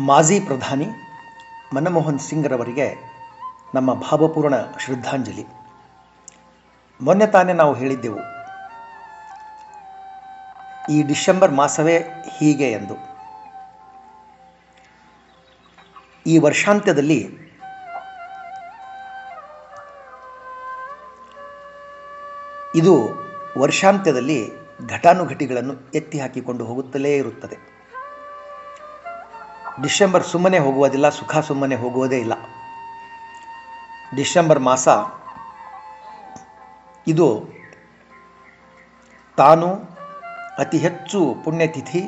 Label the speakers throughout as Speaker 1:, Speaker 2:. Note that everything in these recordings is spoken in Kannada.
Speaker 1: ಮಾಜಿ ಪ್ರಧಾನಿ ಮನಮೋಹನ್ ಸಿಂಗ್ರವರಿಗೆ ನಮ್ಮ ಭಾವಪೂರ್ಣ ಶ್ರದ್ಧಾಂಜಲಿ. ಮೊನ್ನೆ ತಾನೇ ನಾವು ಹೇಳಿದ್ದೆವು, ಈ ಡಿಸೆಂಬರ್ ಮಾಸವೇ ಹೀಗೆ ಎಂದು. ಈ ವರ್ಷಾಂತ್ಯದಲ್ಲಿ ಇದು ವರ್ಷಾಂತ್ಯದಲ್ಲಿ ಘಟಾನುಘಟಿಗಳನ್ನು ಎತ್ತಿ ಹಾಕಿಕೊಂಡು ಹೋಗುತ್ತಲೇ ಇರುತ್ತದೆ. ಡಿಸೆಂಬರ್ ಸುಮ್ಮನೆ ಹೋಗುವುದಿಲ್ಲ, ಸುಖ ಸುಮ್ಮನೆ ಹೋಗುವುದೇ ಇಲ್ಲ. ಡಿಸೆಂಬರ್ ಮಾಸ ಇದು ತಾನು ಅತಿ ಹೆಚ್ಚು ಪುಣ್ಯತಿಥಿ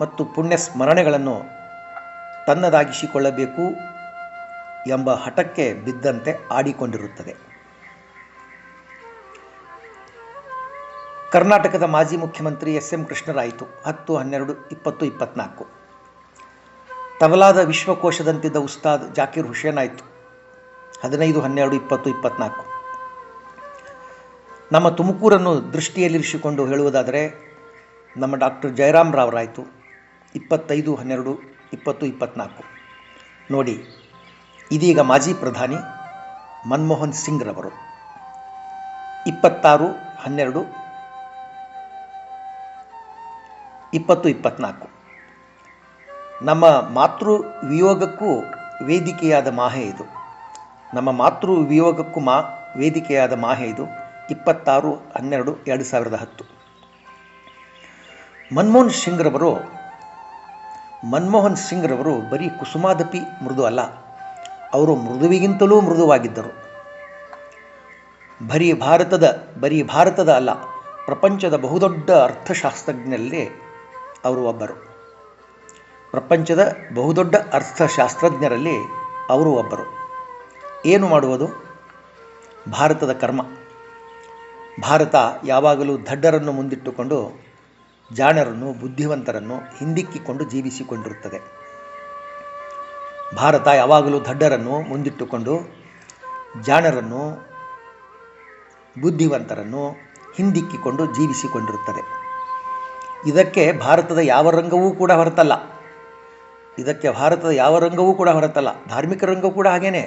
Speaker 1: ಮತ್ತು ಪುಣ್ಯ ಸ್ಮರಣೆಗಳನ್ನು ತನ್ನದಾಗಿಸಿಕೊಳ್ಳಬೇಕು ಎಂಬ ಹಠಕ್ಕೆ ಬಿದ್ದಂತೆ ಆಡಿಕೊಂಡಿರುತ್ತದೆ. ಕರ್ನಾಟಕದ ಮಾಜಿ ಮುಖ್ಯಮಂತ್ರಿ ಎಸ್ ಎಂ ಕೃಷ್ಣರಾಯಿತು, ಹತ್ತು ಹನ್ನೆರಡು ಇಪ್ಪತ್ತು ಇಪ್ಪತ್ನಾಲ್ಕು. ತಬಲಾದ ವಿಶ್ವಕೋಶದಂತಿದ್ದ ಉಸ್ತಾದ್ ಜಾಕಿರ್ ಹುಸೇನ್ ಆಯಿತು. ಹದಿನೈದು, ಹನ್ನೆರಡು, ಇಪ್ಪತ್ತು, ಇಪ್ಪತ್ನಾಲ್ಕು. ನಮ್ಮ ತುಮಕೂರನ್ನು ದೃಷ್ಟಿಯಲ್ಲಿರಿಸಿಕೊಂಡು ಹೇಳುವುದಾದರೆ, ನಮ್ಮ ಡಾಕ್ಟರ್ ಜಯರಾಮ್ ರಾವ್ರಾಯಿತು, ಇಪ್ಪತ್ತೈದು, ಹನ್ನೆರಡು, ಇಪ್ಪತ್ತು, ಇಪ್ಪತ್ನಾಲ್ಕು. ನೋಡಿ, ಇದೀಗ ಮಾಜಿ ಪ್ರಧಾನಿ ಮನಮೋಹನ್ ಸಿಂಗ್ರವರು ಇಪ್ಪತ್ತಾರು, ಹನ್ನೆರಡು, ಇಪ್ಪತ್ತು, ಇಪ್ಪತ್ನಾಲ್ಕು. ನಮ್ಮ ಮಾತೃ ವಿಯೋಗಕ್ಕೂ ವೇದಿಕೆಯಾದ ಮಾಹೆ ಇದು. ನಮ್ಮ ಮಾತೃ ವಿಯೋಗಕ್ಕೂ ಮಾ ವೇದಿಕೆಯಾದ ಮಾಹೆ ಇದು. ಇಪ್ಪತ್ತಾರು, ಹನ್ನೆರಡು, ಎರಡು ಸಾವಿರದ ಹತ್ತು. ಮನ್ಮೋಹನ್ ಸಿಂಗ್ರವರು ಮನ್ಮೋಹನ್ ಸಿಂಗ್ರವರು ಬರೀ ಕುಸುಮಾದಪಿ ಮೃದು ಅಲ್ಲ. ಅವರು ಮೃದುವಿಗಿಂತಲೂ ಮೃದುವಾಗಿದ್ದರು. ಬರೀ ಭಾರತದ ಬರೀ ಭಾರತದ ಅಲ್ಲ, ಪ್ರಪಂಚದ ಬಹುದೊಡ್ಡ ಅರ್ಥಶಾಸ್ತ್ರಜ್ಞರಲ್ಲಿ ಅವರು ಒಬ್ಬರು. ಪ್ರಪಂಚದ ಬಹುದೊಡ್ಡ ಅರ್ಥಶಾಸ್ತ್ರಜ್ಞರಲ್ಲಿ ಅವರು ಒಬ್ಬರು. ಏನು ಮಾಡುವುದು? ಭಾರತದ ಕರ್ಮ. ಭಾರತ ಯಾವಾಗಲೂ ದಡ್ಡರನ್ನು ಮುಂದಿಟ್ಟುಕೊಂಡು ಜಾಣರನ್ನು, ಬುದ್ಧಿವಂತರನ್ನು ಹಿಂದಿಕ್ಕಿಕೊಂಡು ಜೀವಿಸಿಕೊಂಡಿರುತ್ತದೆ. ಭಾರತ ಯಾವಾಗಲೂ ದಡ್ಡರನ್ನು ಮುಂದಿಟ್ಟುಕೊಂಡು ಜಾಣರನ್ನು, ಬುದ್ಧಿವಂತರನ್ನು ಹಿಂದಿಕ್ಕಿಕೊಂಡು ಜೀವಿಸಿಕೊಂಡಿರುತ್ತದೆ. ಇದಕ್ಕೆ ಭಾರತದ ಯಾವ ರಂಗವೂ ಕೂಡ ಹೊರತಲ್ಲ. ಇದಕ್ಕೆ ಭಾರತದ ಯಾವ ರಂಗವೂ ಕೂಡ ಹೊರತಲ್ಲ. ಧಾರ್ಮಿಕ ರಂಗವೂ ಕೂಡ ಹಾಗೇನೆ.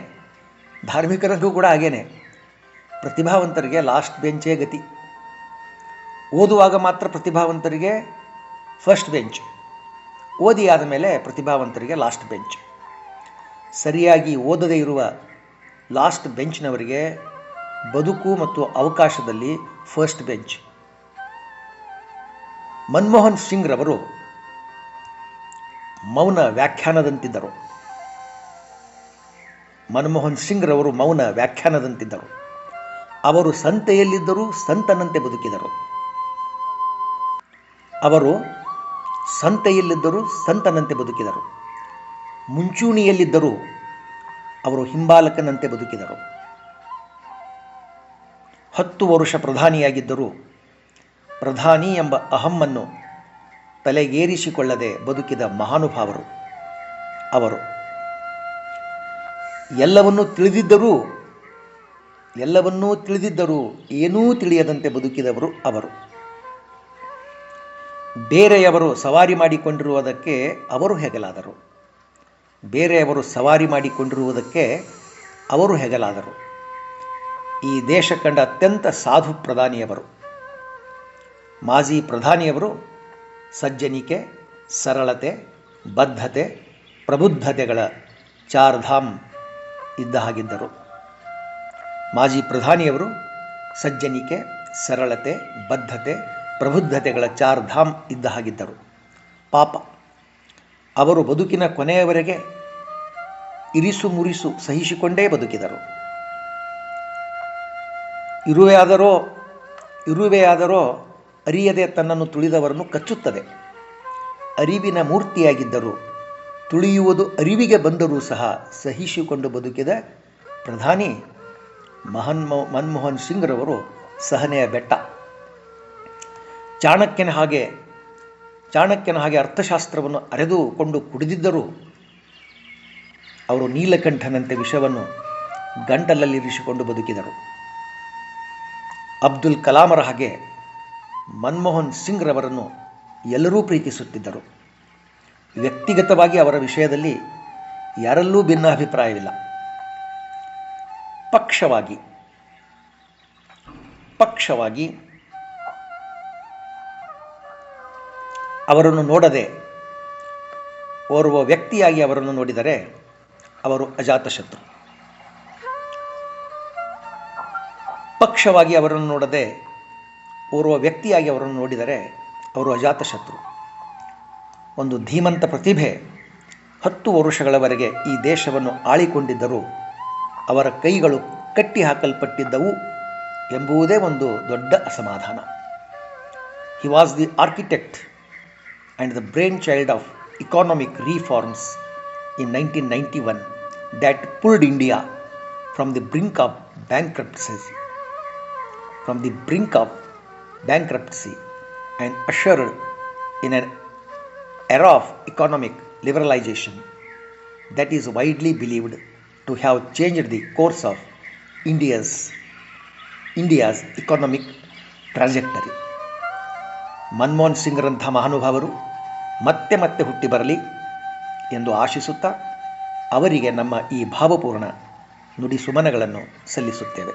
Speaker 1: ಧಾರ್ಮಿಕ ರಂಗವೂ ಕೂಡ ಹಾಗೇನೆ. ಪ್ರತಿಭಾವಂತರಿಗೆ ಲಾಸ್ಟ್ ಬೆಂಚೇ ಗತಿ. ಓದುವಾಗ ಮಾತ್ರ ಪ್ರತಿಭಾವಂತರಿಗೆ ಫಸ್ಟ್ ಬೆಂಚ್ ಓದಿ ಆದ ಮೇಲೆ ಪ್ರತಿಭಾವಂತರಿಗೆ ಲಾಸ್ಟ್ ಬೆಂಚ್ ಸರಿಯಾಗಿ ಓದದೇ ಇರುವ ಲಾಸ್ಟ್ ಬೆಂಚ್ನವರಿಗೆ ಬದುಕು ಮತ್ತು ಅವಕಾಶದಲ್ಲಿ ಫಸ್ಟ್ ಬೆಂಚ್ ಮನಮೋಹನ್ ಸಿಂಗ್ರವರು ಮೌನ ವ್ಯಾಖ್ಯಾನದಂತಿದ್ದರು. ಮನಮೋಹನ್ ಸಿಂಗ್ರವರು ಮೌನ ವ್ಯಾಖ್ಯಾನದಂತಿದ್ದರು. ಅವರು ಸಂತೆಯಲ್ಲಿದ್ದರೂ ಸಂತನಂತೆ ಬದುಕಿದರು. ಅವರು ಸಂತೆಯಲ್ಲಿದ್ದರೂ ಸಂತನಂತೆ ಬದುಕಿದರು. ಮುಂಚೂಣಿಯಲ್ಲಿದ್ದರೂ ಅವರು ಹಿಂಬಾಲಕನಂತೆ ಬದುಕಿದರು. ಹತ್ತು ವರುಷ ಪ್ರಧಾನಿಯಾಗಿದ್ದರೂ ಪ್ರಧಾನಿ ಎಂಬ ಅಹಮ್ಮನ್ನು ತಲೆಗೇರಿಸಿಕೊಳ್ಳದೆ ಬದುಕಿದ ಮಹಾನುಭಾವರು. ಅವರು ಎಲ್ಲವನ್ನೂ ತಿಳಿದಿದ್ದರೂ ಎಲ್ಲವನ್ನೂ ತಿಳಿದಿದ್ದರೂ ಏನೂ ತಿಳಿಯದಂತೆ ಬದುಕಿದವರು ಅವರು. ಬೇರೆಯವರು ಸವಾರಿ ಮಾಡಿಕೊಂಡಿರುವುದಕ್ಕೆ ಅವರು ಹೆಗಲಾದರು. ಬೇರೆಯವರು ಸವಾರಿ ಮಾಡಿಕೊಂಡಿರುವುದಕ್ಕೆ ಅವರು ಹೆಗಲಾದರು. ಈ ದೇಶ ಕಂಡ ಅತ್ಯಂತ ಸಾಧು ಪ್ರಧಾನಿಯವರು, ಮಾಜಿ ಪ್ರಧಾನಿಯವರು ಸಜ್ಜನಿಕೆ, ಸರಳತೆ, ಬದ್ಧತೆ, ಪ್ರಬುದ್ಧತೆಗಳ ಚಾರ್ಧಾಮ್ ಇದ್ದ ಹಾಗಿದ್ದರು. ಮಾಜಿ ಪ್ರಧಾನಿಯವರು ಸಜ್ಜನಿಕೆ, ಸರಳತೆ, ಬದ್ಧತೆ, ಪ್ರಬುದ್ಧತೆಗಳ ಚಾರ್ಧಾಮ್ ಇದ್ದ ಹಾಗಿದ್ದರು. ಪಾಪ, ಅವರು ಬದುಕಿನ ಕೊನೆಯವರೆಗೆ ಇರಿಸು ಮುರಿಸು ಸಹಿಸಿಕೊಂಡೇ ಬದುಕಿದರು. ಇರುವೆಯಾದರೋ ಇರುವೆಯಾದರೋ ಅರಿಯದೆ ತನ್ನನ್ನು ತುಳಿದವರನ್ನು ಕಚ್ಚುತ್ತದೆ. ಅರಿವಿನ ಮೂರ್ತಿಯಾಗಿದ್ದರು, ತುಳಿಯುವುದು ಅರಿವಿಗೆ ಬಂದರೂ ಸಹ ಸಹಿಸಿಕೊಂಡು ಬದುಕಿದ ಪ್ರಧಾನಿ ಮಹನ್ಮೋ ಮನಮೋಹನ್ ಸಿಂಗ್ರವರು ಸಹನೆಯ ಬೆಟ್ಟ. ಚಾಣಕ್ಯನ ಹಾಗೆ ಚಾಣಕ್ಯನ ಹಾಗೆ ಅರ್ಥಶಾಸ್ತ್ರವನ್ನು ಅರೆದುಕೊಂಡು ಕುಡಿದಿದ್ದರೂ, ಅವರು ನೀಲಕಂಠನಂತೆ ವಿಷವನ್ನು ಗಂಟಲಲ್ಲಿರಿಸಿಕೊಂಡು ಬದುಕಿದರು. ಅಬ್ದುಲ್ ಕಲಾಮರ ಹಾಗೆ ಮನಮೋಹನ್ ಸಿಂಗ್ರವರನ್ನು ಎಲ್ಲರೂ ಪ್ರೀತಿಸುತ್ತಿದ್ದರು. ವ್ಯಕ್ತಿಗತವಾಗಿ ಅವರ ವಿಷಯದಲ್ಲಿ ಯಾರಲ್ಲೂ ಭಿನ್ನಾಭಿಪ್ರಾಯವಿಲ್ಲ ಪಕ್ಷವಾಗಿ. ಪಕ್ಷವಾಗಿ ಅವರನ್ನು ನೋಡದೆ ಓರ್ವ ವ್ಯಕ್ತಿಯಾಗಿ ಅವರನ್ನು ನೋಡಿದರೆ ಅವರು ಅಜಾತಶತ್ರು. ಪಕ್ಷವಾಗಿ ಅವರನ್ನು ನೋಡದೆ ಓರ್ವ ವ್ಯಕ್ತಿಯಾಗಿ ಅವರನ್ನು ನೋಡಿದರೆ ಅವರು ಅಜಾತಶತ್ರು. ಒಂದು ಧೀಮಂತ ಪ್ರತಿಭೆ ಹತ್ತು ವರುಷಗಳವರೆಗೆ ಈ ದೇಶವನ್ನು ಆಳಿಕೊಂಡಿದ್ದರೂ ಅವರ ಕೈಗಳು ಕಟ್ಟಿ ಹಾಕಲ್ಪಟ್ಟಿದ್ದವು ಎಂಬುದೇ ಒಂದು ದೊಡ್ಡ ಅಸಮಾಧಾನ. He was the architect and the brainchild of economic reforms in 1991 that pulled India from the brink of bankruptcy, from the brink of bankruptcy and ushered in an era of economic liberalization that is widely believed to have changed the course of India's India's economic trajectory. Manmohan ಸಿಂಗ್ರಂಥ ಮಹಾನುಭಾವರು ಮತ್ತೆ ಮತ್ತೆ ಹುಟ್ಟಿ ಬರಲಿ ಎಂದು ಆಶಿಸುತ್ತಾ ಅವರಿಗೆ ನಮ್ಮ ಈ ಭಾವಪೂರ್ಣ ನುಡಿ ಸುಮನಗಳನ್ನು ಸಲ್ಲಿಸುತ್ತೇವೆ